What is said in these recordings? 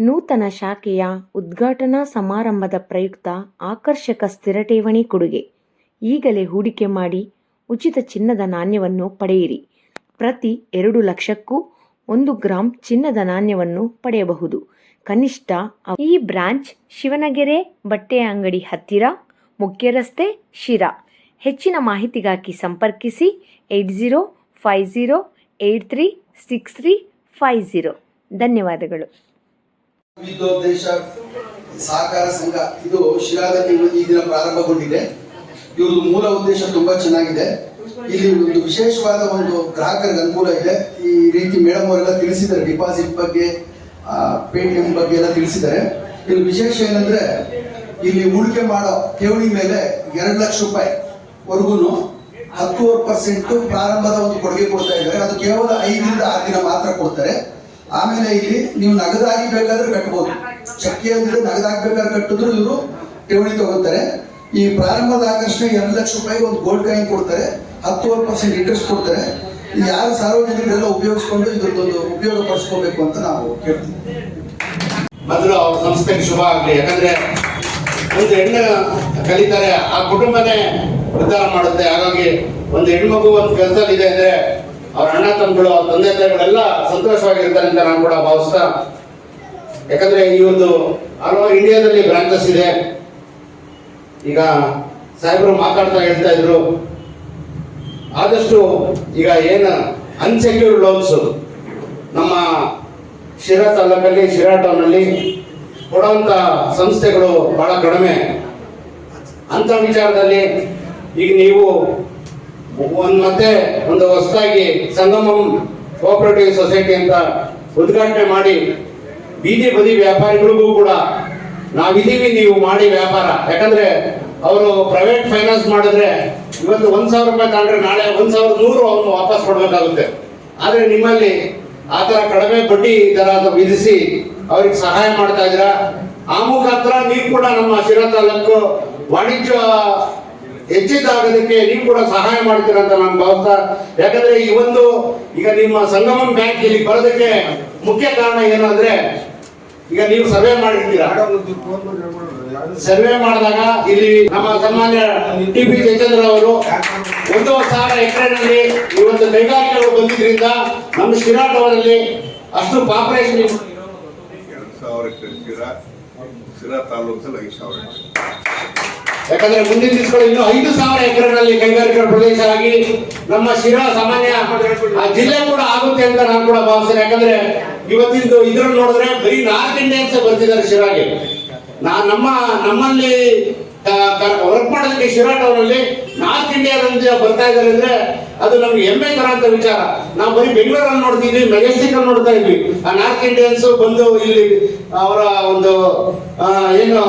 ನೂತನ ಶಾಖೆಯ ಉದ್ಘಾಟನಾ ಸಮಾರಂಭದ ಪ್ರಯುಕ್ತ ಆಕರ್ಷಕ ಸ್ಥಿರ ಠೇವಣಿ ಕೊಡುಗೆ. ಈಗಲೇ ಹೂಡಿಕೆ ಮಾಡಿ ಉಚಿತ ಚಿನ್ನದ ನಾಣ್ಯವನ್ನು ಪಡೆಯಿರಿ. ಪ್ರತಿ ಎರಡು ಲಕ್ಷಕ್ಕೂ ಒಂದು ಗ್ರಾಂ ಚಿನ್ನದ ನಾಣ್ಯವನ್ನು ಪಡೆಯಬಹುದು. ಕನಿಷ್ಠ ಈ ಬ್ರಾಂಚ್ ಶಿವನಗೆರೆ, ಬಟ್ಟೆ ಅಂಗಡಿ ಹತ್ತಿರ ಮುಖ್ಯ ರಸ್ತೆ ಶಿರಾ. ಹೆಚ್ಚಿನ ಮಾಹಿತಿಗಾಗಿ ಸಂಪರ್ಕಿಸಿ eight zero five zero eight three six three five zero ಧನ್ಯವಾದಗಳು. ವಿದ್ಯೋದ್ದೇಶ ಸಹಕಾರ ಸಂಘ, ಇದು ಶಿರಾದಲ್ಲಿ ಈ ದಿನ ಪ್ರಾರಂಭಗೊಂಡಿದೆ. ಇವ್ರದ್ದು ಮೂಲ ಉದ್ದೇಶ ತುಂಬಾ ಚೆನ್ನಾಗಿದೆ. ಇಲ್ಲಿ ಒಂದು ವಿಶೇಷವಾದ ಒಂದು ಗ್ರಾಹಕರಿಗೆ ಅನುಕೂಲ ಇದೆ. ಈ ರೀತಿ ಮೇಡಮ್ ಅವರೆಲ್ಲ ತಿಳಿಸಿದ್ದಾರೆ, ಡಿಪಾಸಿಟ್ ಬಗ್ಗೆ ಪೇಟಿಎಂ ಬಗ್ಗೆ ಎಲ್ಲ ತಿಳಿಸಿದ್ದಾರೆ. ಇಲ್ಲಿ ವಿಶೇಷ ಏನಂದ್ರೆ, ಇಲ್ಲಿ ಹೂಡಿಕೆ ಮಾಡೋ ಠೇವಣಿ ಮೇಲೆ ಎರಡು ಲಕ್ಷ ರೂಪಾಯಿ ವರ್ಗುನು ಹತ್ತುವರೆ ಪರ್ಸೆಂಟ್ ಪ್ರಾರಂಭದ ಒಂದು ಕೊಡುಗೆ ಕೊಡ್ತಾ ಇದ್ದಾರೆ. ಅದು ಕೇವಲ ಐದರಿಂದ ಆರು ದಿನ ಮಾತ್ರ ಕೊಡ್ತಾರೆ. ಆಮೇಲೆ ಇಲ್ಲಿ ನೀವು ನಗದಾಗಿ ಬೇಕಾದ್ರೆ ಕಟ್ಬೋದು. ಚಕ್ಕೆ ಅಂದ್ರೆ ನಗದಾಗಿ ಬೇಕಾದ್ರೆ ಕಟ್ಟಿದ್ರು ಇವರು ಠೇವಣಿ ತಗೋತಾರೆ ಈ ಪ್ರಾರಂಭದ ಆಕರ್ಷಣೆ ಎರಡು ಲಕ್ಷ ರೂಪಾಯಿ ಒಂದು ಗೋಲ್ಡ್ ಕಾಯಿನ್ ಕೊಡ್ತಾರೆ. ಹತ್ತುವರೆ ಪರ್ಸೆಂಟ್ ಇಂಟ್ರೆಸ್ಟ್ ಕೊಡ್ತಾರೆ. ಯಾರು ಸಾರ್ವಜನಿಕರೆಲ್ಲ ಉಪಯೋಗಿಸ್ಕೊಂಡು ಇದೊಂದು ಉಪಯೋಗ ಪಡಿಸ್ಕೋಬೇಕು ಅಂತ ನಾವು ಕೇಳ್ತೀವಿ. ಮೊದಲು ಅವ್ರ ಸಂಸ್ಥೆಗೆ ಶುಭ ಆಗಲಿ. ಯಾಕಂದ್ರೆ ಒಂದು ಹೆಣ್ಣು ಕಲಿತಾರೆ, ಆ ಕುಟುಂಬನೇ ಉದ್ಧಾರ ಮಾಡುತ್ತೆ. ಹಾಗಾಗಿ ಒಂದು ಹೆಣ್ಮಗು ಒಂದು ಕೆಲಸದಲ್ಲಿ ಇದೆ ಅಂದ್ರೆ ಅವ್ರ ಅಣ್ಣ ತಮ್ಮಗಳು, ಅವ್ರ ತಂದೆ ತಾಯಿಗಳೆಲ್ಲ ಸಂತೋಷವಾಗಿರ್ತಾರೆ ಅಂತ ನಾನು ಕೂಡ ಭಾವಿಸ್ತಾ ಯಾಕಂದ್ರೆ ಈ ಒಂದು ಹಲವಾರು ಇಂಡಿಯಾದಲ್ಲಿ ಬ್ರಾಂಚಸ್ ಇದೆ. ಈಗ ಸಾಹೇಬರು ಮಾತಾಡ್ತಾ ಹೇಳ್ತಾ ಇದ್ರು. ಆದಷ್ಟು ಈಗ ಏನು ಅನ್ಸೆಕ್ಯೂರ್ಡ್ ಲೋನ್ಸ್ ನಮ್ಮ ಶಿರಾ ತಾಲೂಕಲ್ಲಿ, ಶಿರಾ ಟೌನಲ್ಲಿ ಕೊಡುವಂತ ಸಂಸ್ಥೆಗಳು ಬಹಳ ಕಡಿಮೆ. ಅಂತ ವಿಚಾರದಲ್ಲಿ ಈಗ ನೀವು ಒಂದ್ ಮತ್ತೆ ಒಂದು ಹೊಸದಾಗಿ ಸಂಗಮಂ ಕೋಆಪರೇಟಿವ್ ಸೊಸೈಟಿ ಅಂತ ಉದ್ಘಾಟನೆ ಮಾಡಿ ಬೀದಿ ಬದಿ ವ್ಯಾಪಾರಿಗಳಿಗೂ ಕೂಡ ನಾವಿದ್ದೀವಿ, ನೀವು ಮಾಡಿ ವ್ಯಾಪಾರ. ಯಾಕಂದ್ರೆ ಅವರು ಪ್ರೈವೇಟ್ ಫೈನಾನ್ಸ್ ಮಾಡಿದ್ರೆ ಇವತ್ತು ಒಂದ್ ಸಾವಿರ ರೂಪಾಯಿ ತಗೊಂಡ್ರೆ ನಾಳೆ ಒಂದ್ ಸಾವಿರದ ನೂರು ಅವ್ರನ್ನ ವಾಪಸ್ ಕೊಡ್ಬೇಕಾಗುತ್ತೆ. ಆದ್ರೆ ನಿಮ್ಮಲ್ಲಿ ಆ ತರ ಕಡಿಮೆ ಬಡ್ಡಿ ದರ ವಿಧಿಸಿ ಅವ್ರಿಗೆ ಸಹಾಯ ಮಾಡ್ತಾ ಇದ್ರ ಆ ಮುಖಾಂತರ ನೀವು ಕೂಡ ನಮ್ಮ ಶಿರಾ ತಾಲೂಕು ವಾಣಿಜ್ಯ ಹೆಚ್ಚಿದ್ದಾಗೋದಕ್ಕೆ ನೀವು ಕೂಡ ಸಹಾಯ ಮಾಡ್ತೀರ ಅಂತ ನಾನು ಭಾವಿಸ್ತಾ ಯಾಕಂದ್ರೆ ಈ ಒಂದು ಈಗ ನಿಮ್ಮ ಸಂಗಮಂ ಬ್ಯಾಂಕ್ ಇಲ್ಲಿ ಬರೋದಕ್ಕೆ ಮುಖ್ಯ ಕಾರಣ ಏನು ಅಂದ್ರೆ ಈಗ ನೀವು ಸರ್ವೆ ಮಾಡಿರ್ತೀರಾ. ಸರ್ವೆ ಮಾಡಿದಾಗ ಇಲ್ಲಿ ನಮ್ಮ ಸನ್ಮಾನ್ಯ ಟಿ ಪಿ ಜಯಚಂದ್ರ ಅವರು ಒಂದು ಸಾವಿರ ಎಕರೆನಲ್ಲಿ ಒಂದು ಕೈಗಾರಿಕೆಗಳು ಬಂದಿದ್ರಿಂದ ನಮ್ಮ ಶಿರಾ ಅವರಲ್ಲಿ ಅಷ್ಟು ಪಾಪರೇಷನ್ ಸಾವಿರ ಶಿರಾ ತಾಲೂಕಲ್ಲಿ ಐದು ಸಾವಿರ ಯಾಕಂದ್ರೆ ಮುಂದಿನ ದಿವಸಗಳು ಇನ್ನು ಐದು ಸಾವಿರ ಎಕರೆಗಳಲ್ಲಿ ಕೈಗಾರಿಕಾ ಪ್ರದೇಶ ಆಗಿ ನಮ್ಮ ಶಿರಾ ಸಾಮಾನ್ಯ ಆ ಜಿಲ್ಲೆ ಕೂಡ ಆಗುತ್ತೆ ಅಂತ ನಾನು ಕೂಡ ಭಾವಿಸ್ತೇನೆ. ಯಾಕಂದ್ರೆ ಇವತ್ತಿಂದು ಇದ್ರಲ್ಲಿ ನೋಡಿದ್ರೆ ಬರೀ ನಾರ್ತ್ ಇಂಡಿಯನ್ಸ್ ಬರ್ತಿದ್ದಾರೆ ಶಿರಾಗೆ. ನಾ ನಮ್ಮ ನಮ್ಮಲ್ಲಿ ವರ್ಕ್ ಮಾಡೋದಕ್ಕೆ ಶಿರಾ ಟೌನ್ ಅಲ್ಲಿ ನಾರ್ತ್ ಇಂಡಿಯನ್ ಬರ್ತಾ ಇದ್ದಾರೆ ಅಂದ್ರೆ ಅದು ನಮ್ಗೆ ಹೆಮ್ಮೆ ತರಂತ ವಿಚಾರ. ನಾವು ಬರೀ ಬೆಂಗಳೂರಲ್ಲಿ ನೋಡ್ತಿದ್ವಿ ಮೆಜೆಸ್ಟಿಕ್ ಅಲ್ಲಿ ನೋಡ್ತಾ ಇದ್ವಿ. ಆ ನಾರ್ತ್ ಇಂಡಿಯನ್ಸ್ ಬಂದು ಇಲ್ಲಿ ಅವರ ಒಂದು ಏನು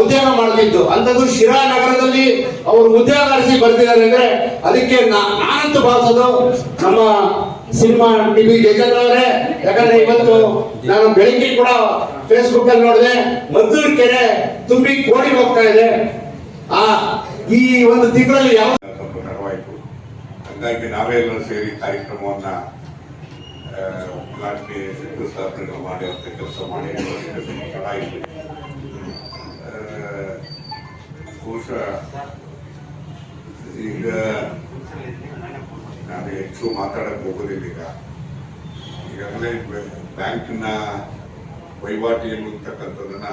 ಉದ್ಯೋಗ ಮಾಡ್ತಿದ್ದು ಅಂತದ್ದು ಶಿರಾ ನಗರದಲ್ಲಿ ಅವರು ಉದ್ಯೋಗ ಅರಸಿ ಬರ್ತಿದ್ದಾರೆ ಅಂದ್ರೆ ಅದಕ್ಕೆ ನಾನಂತೂ ಭಾವಿಸೋದು ನಮ್ಮ ಸಿನಿಮಾ ಟಿವಿ ಜಯಚಂದ್ರ ಅವರೇ ಯಾಕಂದ್ರೆ ಇವತ್ತು ನಾನು ಬೆಳಿಗ್ಗೆ ಕೂಡ ಫೇಸ್ಬುಕ್ ಅಲ್ಲಿ ನೋಡಿದೆ, ಮದ್ದೂರು ಕೆರೆ ತುಂಬಿ ಕೋಡಿ ಹೋಗ್ತಾ ಇದೆ. ಆ, ಈ ಒಂದು ತಿಂಗಳಲ್ಲಿ ಯಾವ ಹಂಗಾಗಿ ನಾವೆಲ್ಲರೂ ಸೇರಿ ಕಾರ್ಯಕ್ರಮವನ್ನ ಉದ್ಘಾಟನೆ ಶಂಕುಸ್ಥಾಪನೆ ಮಾಡುವಂತ ಕೆಲಸ ಮಾಡಿ ಬಹುಶಃ ಈಗ ನಾನು ಹೆಚ್ಚು ಮಾತಾಡಕ್ ಹೋಗೋದಿಲ್ಲ ಈಗ. ಈಗಾಗಲೇ ಬ್ಯಾಂಕಿನ ವಹಿವಾಟು ಏನು ಅಂತಕ್ಕಂಥದ್ದನ್ನ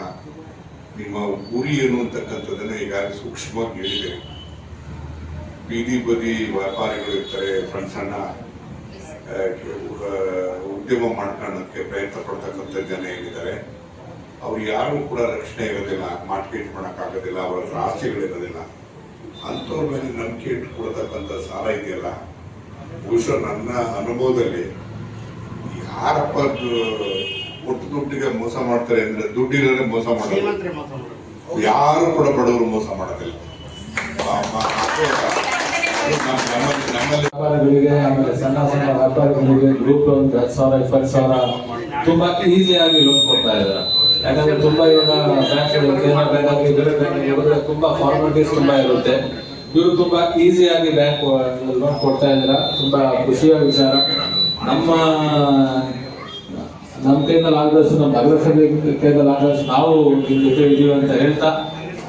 ನಿಮ್ಮ ಗುರಿ ಏನು ಅಂತಕ್ಕಂಥದ್ದನ್ನ ಈಗಾಗಲೇ ಸೂಕ್ಷ್ಮವಾಗಿ ಹೇಳಿದೆ. ಬೀದಿ ಬದಿ ವ್ಯಾಪಾರಿಗಳು ಇರ್ತಾರೆ ಸಣ್ಣ ಸಣ್ಣ ಉದ್ಯಮ ಮಾಡ್ಕೊಳ್ಳೋಕ್ಕೆ ಪ್ರಯತ್ನ ಪಡ್ತಕ್ಕಂಥ ಜನ ಏನಿದ್ದಾರೆ ಅವ್ರು ಯಾರು ಕೂಡ ರಕ್ಷಣೆ ಇರೋದಿಲ್ಲ ಮಾರ್ಕೆಟ್ ಮಾಡೋಕ್ಕಾಗೋದಿಲ್ಲ ಅವರ ಹತ್ರ ಆಸೆಗಳಿರೋದಿಲ್ಲ. ಅಂಥವ್ರ ಮೇಲೆ ನಂಬಿಕೆ ಇಟ್ಕೊಳ್ತಕ್ಕಂಥ ಸಾಲ ಇದೆಯಲ್ಲ ಬಹುಶಃ ನನ್ನ ಅನುಭವದಲ್ಲಿ ಯಾರಪ್ಪ ಒಟ್ಟು ದುಡ್ಡಿಗೆ ಮೋಸ ಮಾಡ್ತಾರೆ ಅಂದ್ರೆ ದುಡ್ಡಿರೋದೇ ಮೋಸ ಮಾಡೋದು. ಯಾರು ಕೂಡ ಬಡವರು ಮೋಸ ಮಾಡೋದಿಲ್ಲ. ವ್ಯಾಪಾರಿಗಳಿಗೆ, ಆಮೇಲೆ ಸಣ್ಣ ಸಣ್ಣ ವ್ಯಾಪಾರಿಗಳಿಗೆ ಗ್ರೂಪ್ ಲೋನ್ ಹತ್ತು ಸಾವಿರ, ಇಪ್ಪತ್ತು ಸಾವಿರ ತುಂಬಾ ಈಸಿಯಾಗಿ ಲೋನ್ ಕೊಡ್ತಾ ಇದ್ದಾರೆ. ಯಾಕಂದ್ರೆ ತುಂಬಾ ಇವಾಗ ಬ್ಯಾಂಕ್ ಕೇಂದ್ರ ಬ್ಯಾಂಕ್ ಆಗಲಿ ತುಂಬಾ ಫಾರ್ಮಾಲಿಟೀಸ್ ತುಂಬಾ ಇರುತ್ತೆ. ಇವರು ತುಂಬಾ ಈಸಿಯಾಗಿ ಬ್ಯಾಂಕ್ ಲೋನ್ ಕೊಡ್ತಾ ಇದ್ದಾರೆ. ತುಂಬಾ ಖುಷಿಯ ವಿಚಾರ. ನಮ್ಮ ನಮ್ಮ ಕೈಯಿಂದ ಆಗದಷ್ಟು, ನಮ್ಮ ನಗರಸಭೆ ಕೈಯಲ್ಲಿ ಆಗದಷ್ಟು ನಾವು ನಿಮ್ಮ ಜೊತೆ ಇದೀವಿ ಅಂತ ಹೇಳ್ತಾ,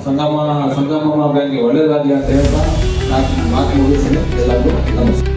ಸಂಗಮ ಸಂಗಮ ಬ್ಯಾಂಕ್ಗೆ ಒಳ್ಳೇದಾಗಲಿ ಅಂತ ಹೇಳ್ತಾ ನಾನು ಮಾತು ಮುಗಿಸ್ತೀನಿ ಎಲ್ಲರಿಗೂ ನಮಸ್ಕಾರ.